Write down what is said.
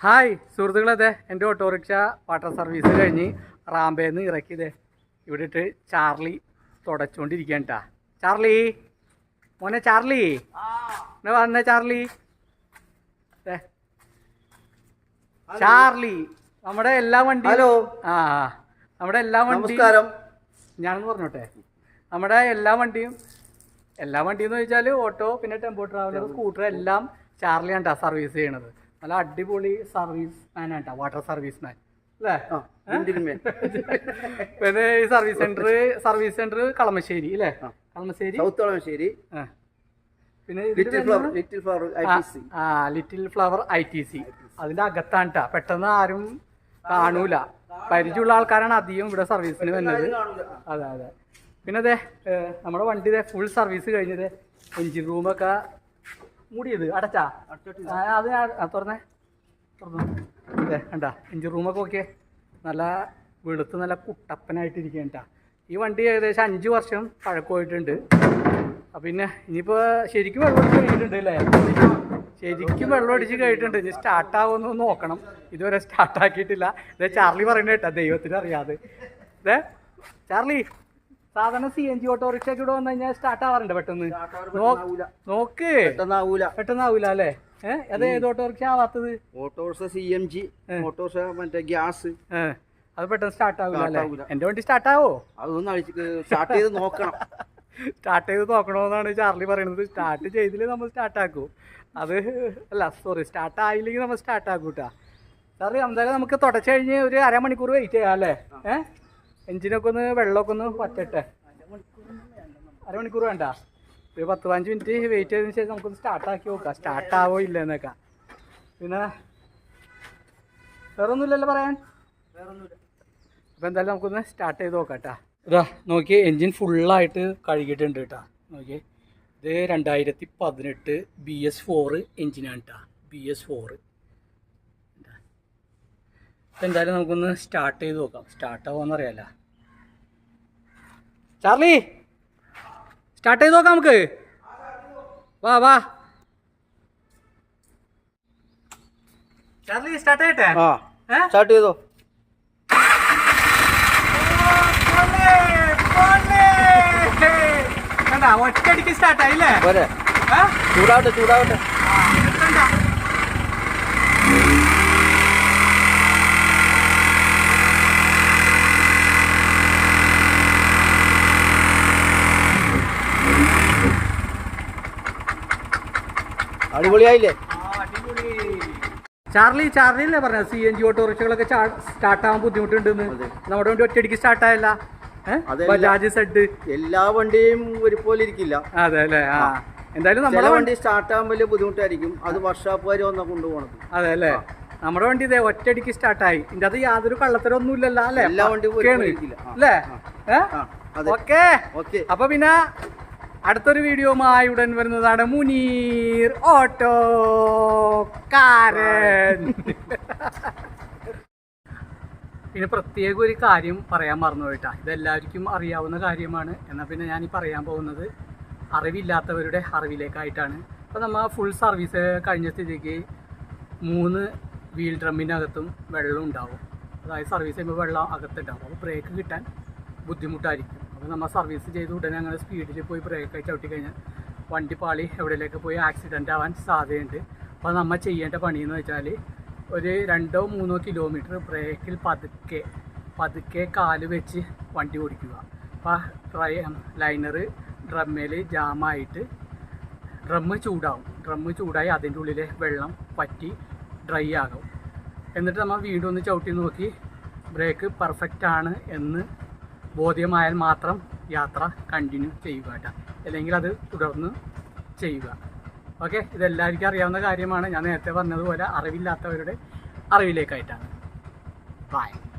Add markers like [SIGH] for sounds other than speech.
Hi സുഹൃത്തുക്കളതെ എന്റെ autorickshaw water service കഴിഞ്ഞ് റാമ്പേന്ന് ഇറക്കിയത് ഇവിടെ ഇട്ട് ചാർലി തുടച്ചുകൊണ്ടിരിക്കുകയാണ് കേട്ടാ ചാർലി മോനെ ചാർലി. എന്നാ വന്നേ ചാർലി. ചാർലി നമ്മുടെ എല്ലാ വണ്ടി ഹലോ. ആ. നമ്മുടെ എല്ലാ വണ്ടി ഞാനെന്ന് പറഞ്ഞോട്ടെ? നമ്മുടെ എല്ലാ വണ്ടിയും എല്ലാ വണ്ടിയും എന്ന് വെച്ചാൽ ഓട്ടോ പിന്നെ ടെമ്പോ ട്രാവലർ സ്കൂട്ടർ എല്ലാം ചാർലിയാണ് കേട്ടോ സർവീസ് ചെയ്യണത്. നല്ല അടിപൊളി സർവീസ് മാൻ ആട്ടോ വാട്ടർ സർവീസ് മാൻ അല്ലേ പിന്നെ ഈ service centre service centre Kalamassery അല്ലേ. കളമശ്ശേരി? സൗത്ത് കളമശ്ശേരി. പിന്നെ little flower little flower I ആ, T C little flower I T C അതിന്റെ അകത്താണ് കേട്ടോ പെട്ടെന്ന് ആരും കാണൂല. പരിചയമുള്ള ആൾക്കാരാണ് അധികം ഇവിടെ സർവീസിന് വന്നത് അതെ അതെ. പിന്നെ അതെ നമ്മുടെ വണ്ടി ഫുൾ സർവീസ് കഴിഞ്ഞത് എഞ്ചിൻ റൂമൊക്കെ മൂടിയത് അടച്ചാ? അത് ഞാൻ തുറന്നേ. തുറന്നു? അതെ കണ്ടാ റൂമൊക്കെ ഓക്കെ നല്ല വെളുത്ത് നല്ല കുട്ടപ്പനായിട്ടിരിക്കുകയാണ് ട്ടാ. ഈ വണ്ടി ഏകദേശം അഞ്ച് വർഷം പഴക്കമായിട്ടുണ്ട്. അപ്പം പിന്നെ ഇനിയിപ്പോൾ ശരിക്കും വെള്ളം അടിച്ച് കഴിഞ്ഞിട്ടുണ്ട് അല്ലേ? ശരിക്കും വെള്ളം അടിച്ച് കഴിഞ്ഞിട്ടുണ്ട്. ഇനി സ്റ്റാർട്ടാവുമെന്ന് നോക്കണം. ഇതുവരെ സ്റ്റാർട്ടാക്കിയിട്ടില്ല ഇതേ ചാർലി പറയുന്നത് കേട്ടാ ദൈവത്തിന് അറിയാതെ. ഇതേ ചാർലി. സാധാരണ സി എൻ ജി ഓട്ടോറിക്ഷ ഒക്കെ ഇവിടെ വന്നു കഴിഞ്ഞാൽ സ്റ്റാർട്ട് ആവാറുണ്ട് പെട്ടെന്ന്. നോക്ക് പെട്ടെന്നാവൂല. പെട്ടെന്നാവൂല. അല്ലേ? ഏഹ് അത് ഏത് autorickshaw ആവാത്തത്? Autorickshaw C M G autorickshaw മറ്റേ ഗ്യാസ്. അത് പെട്ടെന്ന് സ്റ്റാർട്ട് ആവില്ല അല്ലേ. എന്റെ വണ്ടി സ്റ്റാർട്ട് ആവോ? അതൊന്ന് സ്റ്റാർട്ട് ചെയ്ത് നോക്കണം. [LAUGHS] സ്റ്റാർട്ട് ചെയ്ത് നോക്കണമെന്നാണ് ചാർലി പറയുന്നത് സ്റ്റാർട്ട് ചെയ്തില്ലേ നമ്മൾ സ്റ്റാർട്ട് ആക്കൂ. അത് അല്ല സോറി സ്റ്റാർട്ട് ആയില്ലെങ്കിൽ നമ്മൾ സ്റ്റാർട്ട് ആക്കൂട്ടാ. സാറി എന്തായാലും നമുക്ക് തുടച്ചു കഴിഞ്ഞ് ഒരു അരമണിക്കൂർ വെയിറ്റ് ചെയ്യാം അല്ലേ? ഏഹ് എഞ്ചിനൊക്കെ ഒന്ന് വെള്ളമൊക്കെ ഒന്ന് പറ്റട്ടെ അരമണിക്കൂർ വേണ്ട. ഒരു പത്ത് പതിനഞ്ച് മിനിറ്റ് വെയിറ്റ് ചെയ്തതിന് ശേഷം നമുക്കൊന്ന് സ്റ്റാർട്ടാക്കി നോക്കാം. സ്റ്റാർട്ടാവോ ഇല്ല എന്നൊക്കെ. പിന്നെ വേറെ ഒന്നുമില്ലല്ലോ പറയാൻ? അപ്പോൾ എന്തായാലും നമുക്കൊന്ന് സ്റ്റാർട്ട് ചെയ്ത് നോക്കാം കേട്ടാ നോക്കി എൻജിൻ ഫുള്ളായിട്ട് കഴുകിയിട്ടുണ്ട് കേട്ടാ. നോക്കി ഇത് രണ്ടായിരത്തി പതിനെട്ട് ബി എസ് ഫോറ് എൻജിനാണ് കേട്ടാ ബി എസ് ഫോറ് അപ്പം എന്തായാലും നമുക്കൊന്ന് സ്റ്റാർട്ട് ചെയ്ത് നോക്കാം. സ്റ്റാർട്ട് ആവുമെന്ന് അറിയാലോ. ചാർലി സ്റ്റാർട്ട് ചെയ്ത് നോക്കാം നമുക്ക്. വാ വാ. ചാർലി സ്റ്റാർട്ട് ചെയ്യട്ടെ സ്റ്റാർട്ട് ചെയ്തോ. ഒറ്റയടിക്ക് സ്റ്റാർട്ട് ആയില്ലേ? പോരെ ഏ? ചൂടാവട്ടെ ചൂടാവട്ടെ ആ, കണ്ടാ? അടിപൊളിയായില്ലേ? അടിപൊളി. ചാർലി ചാർലി അല്ലേ പറഞ്ഞ സി എൻ ജി ഓട്ടോറിക്ഷകളൊക്കെ സ്റ്റാർട്ട് ആവാൻ ബുദ്ധിമുട്ടുണ്ടെന്ന്. നമ്മുടെ വണ്ടി ഒറ്റയടിക്ക് സ്റ്റാർട്ട് ആയല്ല. അതെല്ലാം- ബജാജ് സെഡ് എല്ലാ വണ്ടിയും ഒരുപോലെ ഇരിക്കില്ല. അതെ അല്ലേ? ആ. എന്തായാലും നമ്മുടെ വണ്ടി സ്റ്റാർട്ടാകാൻ സ്റ്റാർട്ട് ആകാൻ വലിയ ബുദ്ധിമുട്ടായിരിക്കും. അത് വർഷാപ്പുകാർ വന്നാ കൊണ്ടുപോകണത് അതെ അല്ലേ? നമ്മുടെ വണ്ടി ഇതേ ഒറ്റയടിക്ക് സ്റ്റാർട്ടായി ഇതിന്റെ അത് യാതൊരു കള്ളത്തരൊന്നും ഇല്ലല്ലോ അല്ലേ? എല്ലാ വണ്ടിയും. അല്ലേ? ഓക്കെ. അപ്പൊ പിന്നെ അടുത്തൊരു വീഡിയോമായി ഉടൻ വരുന്നതാണ് മുനീർ ഓട്ടോ കാരൻ. പിന്നെ പ്രത്യേക ഒരു കാര്യം പറയാൻ മറന്നു പോയിട്ടാ. ഇതെല്ലാവർക്കും അറിയാവുന്ന കാര്യമാണ്. എന്നാൽ പിന്നെ ഞാൻ ഈ പറയാൻ പോകുന്നത് അറിവില്ലാത്തവരുടെ അറിവിലേക്കായിട്ടാണ്. അപ്പോൾ നമ്മൾ ഫുൾ സർവീസ് കഴിഞ്ഞ സ്ഥിതിക്ക് മൂന്ന് വീൽ ഡ്രമ്മിനകത്തും വെള്ളം ഉണ്ടാവും. അതായത് സർവീസ് ചെയ്യുമ്പോൾ വെള്ളം അകത്തുണ്ടാവും അപ്പോൾ ബ്രേക്ക് കിട്ടാൻ ബുദ്ധിമുട്ടായിരിക്കും. അപ്പോൾ നമ്മൾ സർവീസ് ചെയ്ത് ഉടനെ അങ്ങനെ സ്പീഡിൽ പോയി ബ്രേക്ക് ചവിട്ടി കഴിഞ്ഞാൽ വണ്ടി പാളി എവിടെയൊക്കെ പോയി ആക്സിഡന്റ് ആവാൻ സാധ്യതയുണ്ട്. അപ്പോൾ നമ്മൾ ചെയ്യേണ്ട പണിയെന്ന് വെച്ചാൽ ഒരു രണ്ടോ മൂന്നോ കിലോമീറ്റർ ബ്രേക്കിൽ പതുക്കെ പതുക്കെ കാൽ വെച്ച് വണ്ടി ഓടിക്കുക. അപ്പോൾ ഡ്രൈ ലൈനർ ഡ്രമ്മിൽ ജാമായിട്ട് ഡ്രമ്മ് ചൂടാവും. ഡ്രമ്മ് ചൂടായി അതിന്റെ ഉള്ളിലെ വെള്ളം പറ്റി ഡ്രൈ ആകും. എന്നിട്ട് നമ്മൾ വീണ്ടും ഒന്ന് ചവിട്ടി നോക്കി ബ്രേക്ക് പെർഫെക്റ്റ് ആണ് എന്ന് ബോധ്യമായാൽ മാത്രം യാത്ര കണ്ടിന്യൂ ചെയ്യുക കേട്ടോ. അല്ലെങ്കിൽ അത് തുടർന്ന് ചെയ്യുക. ഓക്കെ ഇതെല്ലാവർക്കും അറിയാവുന്ന കാര്യമാണ്. ഞാൻ നേരത്തെ പറഞ്ഞതുപോലെ അറിവില്ലാത്തവരുടെ അറിവിലേക്കായിട്ടാണ്. ബൈ